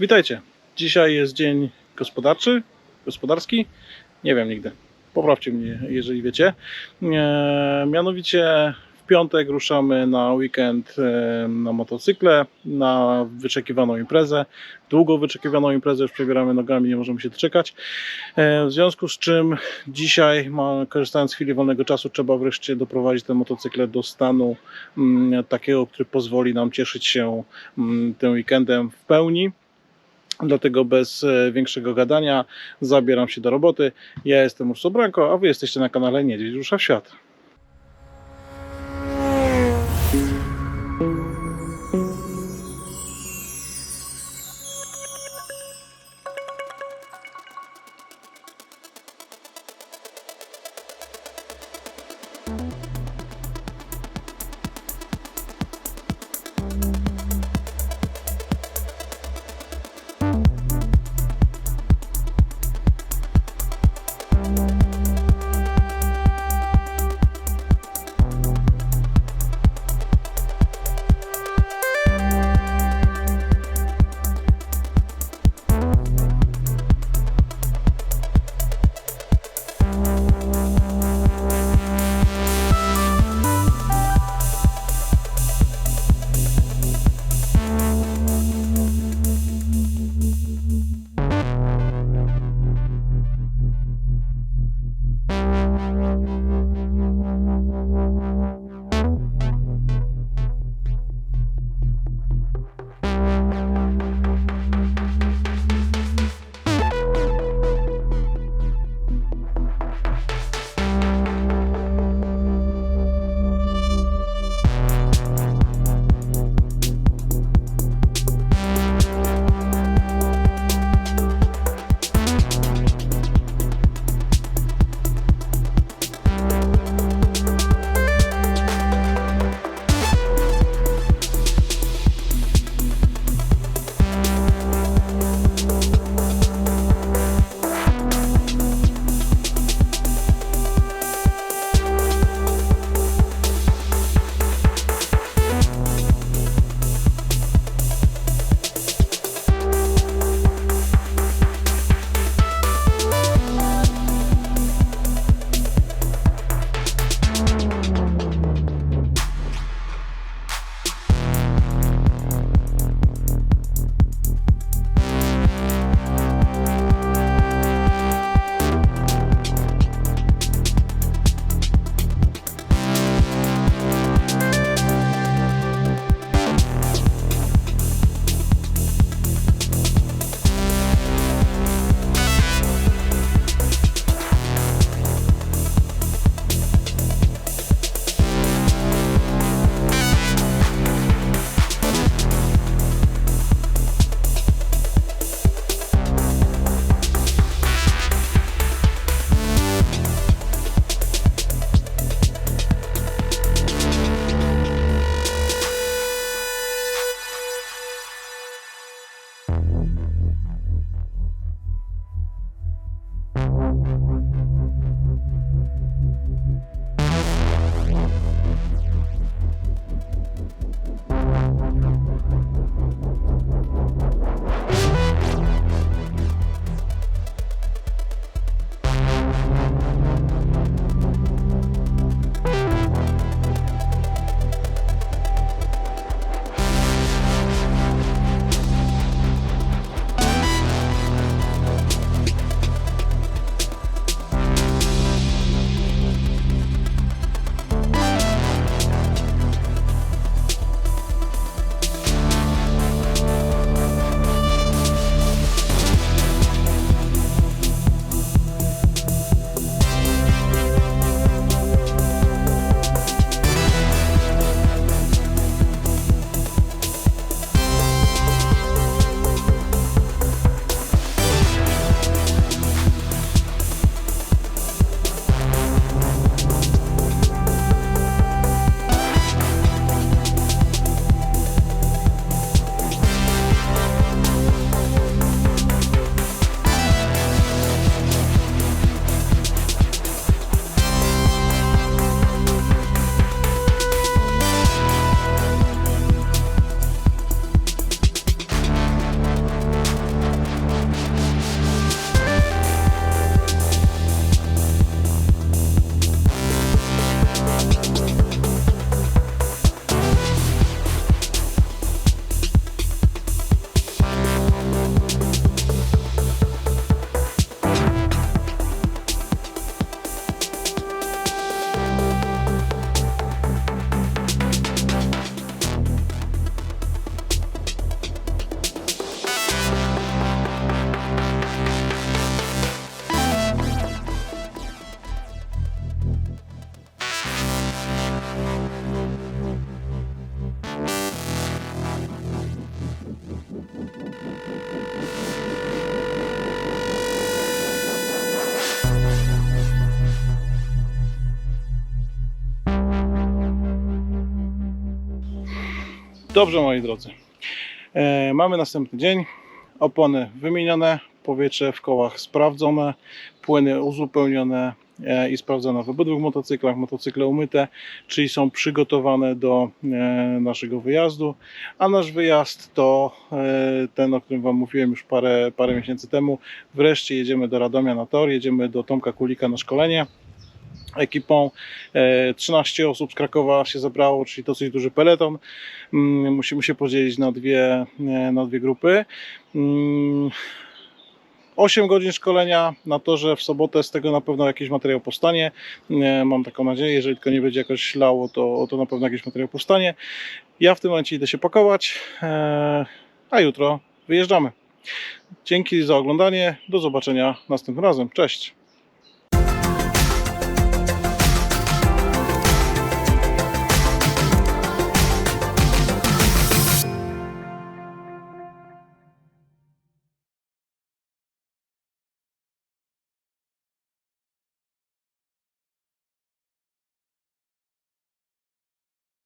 Witajcie. Dzisiaj jest dzień gospodarczy, gospodarski. Nie wiem nigdy. Poprawcie mnie, jeżeli wiecie. E, mianowicie w piątek ruszamy na weekend e, na motocykle, na wyczekiwaną imprezę. Długo wyczekiwaną imprezę, już przebieramy nogami, nie możemy się doczekać. E, w związku z czym dzisiaj, ma, korzystając z chwili wolnego czasu, trzeba wreszcie doprowadzić te motocykle do stanu mm, takiego, który pozwoli nam cieszyć się mm, tym weekendem w pełni. Dlatego bez e, większego gadania zabieram się do roboty. Ja jestem Urso Branko, a wy jesteście na kanale Niedźwiedź Rusza w Świat. Dobrze, moi drodzy. E, mamy następny dzień. Opony wymienione, powietrze w kołach sprawdzone, płyny uzupełnione e, i sprawdzone w obydwu motocyklach. Motocykle umyte, czyli są przygotowane do e, naszego wyjazdu. A nasz wyjazd to e, ten, o którym Wam mówiłem już parę, parę miesięcy temu. Wreszcie jedziemy do Radomia na tor, jedziemy do Tomka Kulika na szkolenie ekipą. E, 13 osób z Krakowa się zebrało, czyli dosyć duży peleton. Mm, Musimy się podzielić na dwie, e, na dwie grupy. Mm, 8 godzin szkolenia na torze w sobotę, z tego na pewno jakiś materiał powstanie. E, Mam taką nadzieję, jeżeli tylko nie będzie jakoś lało, to, to na pewno jakiś materiał powstanie. Ja w tym momencie idę się pakować, e, a jutro wyjeżdżamy. Dzięki za oglądanie, do zobaczenia następnym razem. Cześć!